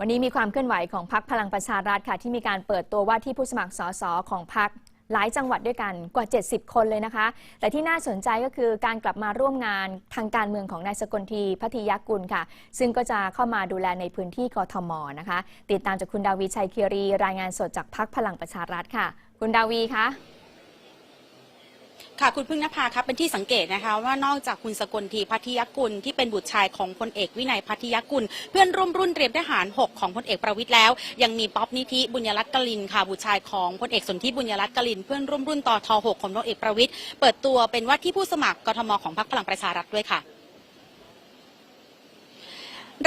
วันนี้มีความเคลื่อนไหวของพักพลังประชารัฐค่ะ ที่มีการเปิดตัวว่าที่ผู้สมัครสสของพักหลายจังหวัดด้วยกันกว่า 70 คนเลยนะคะ แต่ที่น่าสนใจก็คือการกลับมาร่วมงานทางการเมืองของนายสกลทีพัทยากุลค่ะ ซึ่งก็จะเข้ามาดูแลในพื้นที่กทมนะคะ ติดตามจากคุณดาวีชัยเคียรี รายงานสดจากพักพลังประชารัฐค่ะ คุณดาวีคะ ค่ะคุณพึ่งนภาครับเป็นที่สังเกตนะคะ ว่านอกจากคุณสกลทีพัทยกุลที่เป็นบุตรชายของพลเอกวินัยพัทยกุล เพื่อนร่วมรุ่นเตรียมทหาร 6 ของพลเอกประวิตยแล้ว ยังมีป๊อปนิธิบุญยรัตน์กลินค่ะบุตรชายของพลเอกสนธิบุญยรัตน์กลิน เพื่อนร่วมรุ่นต่อท 6 ของพลเอกประวิตยเปิดตัวเป็นว่าที่ผู้สมัครกทมของพรรคพลังประชารัฐด้วยค่ะ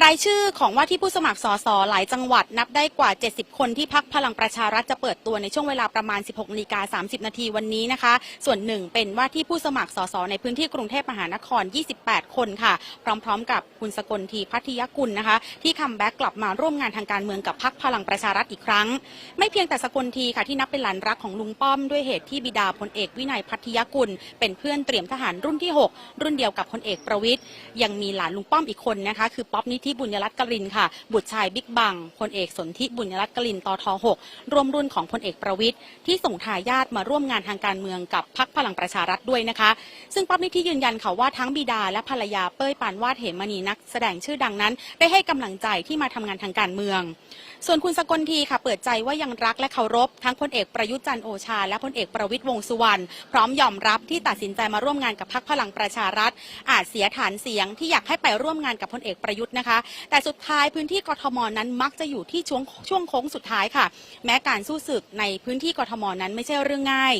รายชื่อของว่าที่ผู้สมัครสสหลายจังหวัดนับได้กว่า 70 คนที่พักพลังประชารัฐจะเปิดตัวในช่วงเวลาประมาณ 16นาฬิกา30 นาทีวันนี้นะคะ ส่วนหนึ่งเป็นว่าที่ผู้สมัครสสในพื้นที่กรุงเทพมหานคร 28 คนค่ะ พร้อมๆ กับคุณสกลทีพัทยกุลนะคะ ที่คัมแบ็กกลับมาร่วมงานทางการเมืองกับพักพลังประชารัฐอีกครั้ง ไม่เพียงแต่สกลทีค่ะที่นับเป็นหลานรักของลุงป้อมด้วยเหตุที่บิดาพลเอกวินัยพัทยกุล เป็นเพื่อนเตรียมทหารรุ่นที่ 6 รุ่นเดียวกับพลเอกประวิตยยังมีหลานลุงป้อมอีกคนนะคะ คือป๊อปนิทธิบุญยรัตน์กลินค่ะ บุตรชายบิ๊กบังพลเอกสนธิบุญยรัตน์กลินตท6ร่วมรุ่นของพลเอกประวิตยที่ส่งทายาทมาร่วมงานทางการเมืองกับพรรคพลังประชารัฐด้วยนะคะ ซึ่งป๊อปนิธิยืนยันค่ะว่าทั้งบิดาและภรรยาเป้ยปานวาดเหมณีนักแสดงชื่อดังนั้น ได้ให้กำลังใจที่มาทำงานทางการเมือง ส่วนคุณสกลทีค่ะ เปิดใจว่ายังรักและเคารพ ทั้งพลเอกประยุทธ์จันโอชา และพลเอกประวิตยวงษ์สุวรรณพร้อมยอมรับที่ตัดสินใจมาร่วมงานกับพรรคพลังประชารัฐ อาจเสียฐานเสียงที่อยากให้ไปร่วมงานกับพลเอกประยุทธ์นะคะแต่สุดท้ายพื้นที่กทมนั้นมักจะอยู่ที่ช่วงช่วงโค้งสุดท้ายค่ะ แม้การสู้ศึกในพื้นที่กทมนั้นไม่ใช่เรื่องง่าย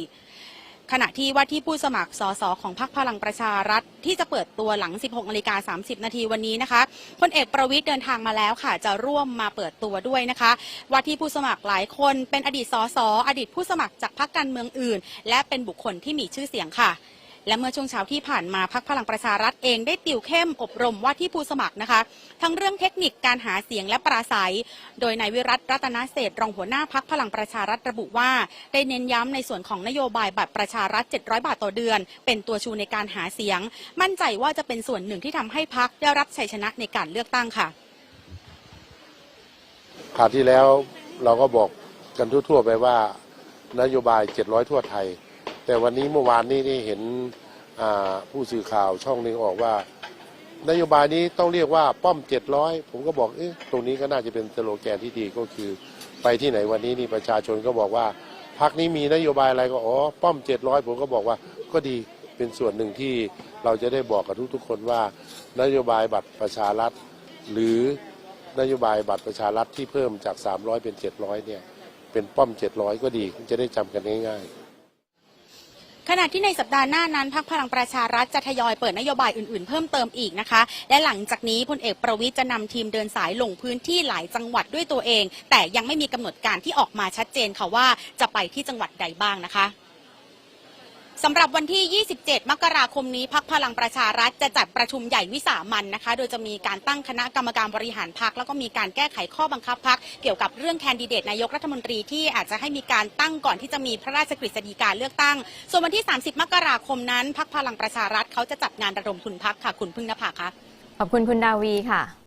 ขณะที่ว่าที่ผู้สมัครสสของพรรคพลังประชารัฐ ที่จะเปิดตัวหลัง 16นาฬิกา30 นาทีวันนี้นะคะพลเอกประวิตยเดินทางมาแล้วค่ะ จะร่วมมาเปิดตัวด้วยนะคะ ว่าที่ผู้สมัครหลายคนเป็นอดีตสสอดีตผู้สมัครจากพรรคการเมืองอื่น และเป็นบุคคลที่มีชื่อเสียงค่ะ และเมื่อช่วงเช้าที่ผ่านมาพักพลังประชารัฐเองได้ติวเข้มอบรมว่าที่ผู้สมัครนะคะ ทั้งเรื่องเทคนิคการหาเสียงและปราศัย โดยนายวิรัตรัตนเศษฐ์รองหัวหน้าพักพลังประชารัฐระบุว่าได้เน้นย้ำในส่วนของนโยบายบัตรประชารัฐ 700 บาทต่อเดือน เป็นตัวชูในการหาเสียง มั่นใจว่าจะเป็นส่วนหนึ่งที่ทำให้พักได้รับชัยชนะในการเลือกตั้งค่ะคราวที่แล้วเราก็บอกกันทั่วๆไปว่านโยบาย 700 ทั่วไทย แต่วันนี้เมื่อวานนี้นี่เห็นผู้สื่อข่าวช่องหนึ่งออกว่า นโยบายนี้ต้องเรียกว่าป้อม 700 ผมก็บอกเอ๊ะตรงนี้ก็น่าจะเป็นสโลแกนที่ดีก็คือ ไปที่ไหนวันนี้นี่ประชาชนก็บอกว่าพักนี้มีนโยบายอะไรก็อ๋อป้อม 700 ผมก็บอกว่าก็ดีเป็นส่วนหนึ่งที่เราจะได้บอกกับทุกๆคนว่า นโยบายบัตรประชารัฐ หรือนโยบายบัตรประชารัฐที่เพิ่มจาก 300 เป็น 700 เนี่ย เป็นป้อม 700 ก็ดีจะได้จำกันง่ายๆ ขณะที่ในสัปดาห์หน้านั้นพักพลังประชารัฐจะทยอยเปิดนโยบายอื่นๆ เพิ่มเติมอีกนะคะ และหลังจากนี้พลเอกประวิทย์จะนำทีมเดินสายลงพื้นที่หลายจังหวัดด้วยตัวเอง แต่ยังไม่มีกำหนดการที่ออกมาชัดเจนค่ะว่าจะไปที่จังหวัดใดบ้างนะคะ สำหรับวันที่ 27 มกราคมนี้พักพลังประชารัฐจะจัดประชุมใหญ่วิสามันนะคะ โดยจะมีการตั้งคณะกรรมการบริหารพักแล้วก็มีการแก้ไขข้อบังคับพักเกี่ยวกับเรื่องแคนดิเดตนายกรัฐมนตรีที่อาจจะให้มีการตั้งก่อนที่จะมีพระราชกฤษฎีกาเลือกตั้ง ส่วนวันที่ 30 มกราคมนั้นพักพลังประชารัฐเขาจะจัดงานระดมทุนพักค่ะ คุณพึ่งนภาคะขอบคุณคุณดาวีค่ะ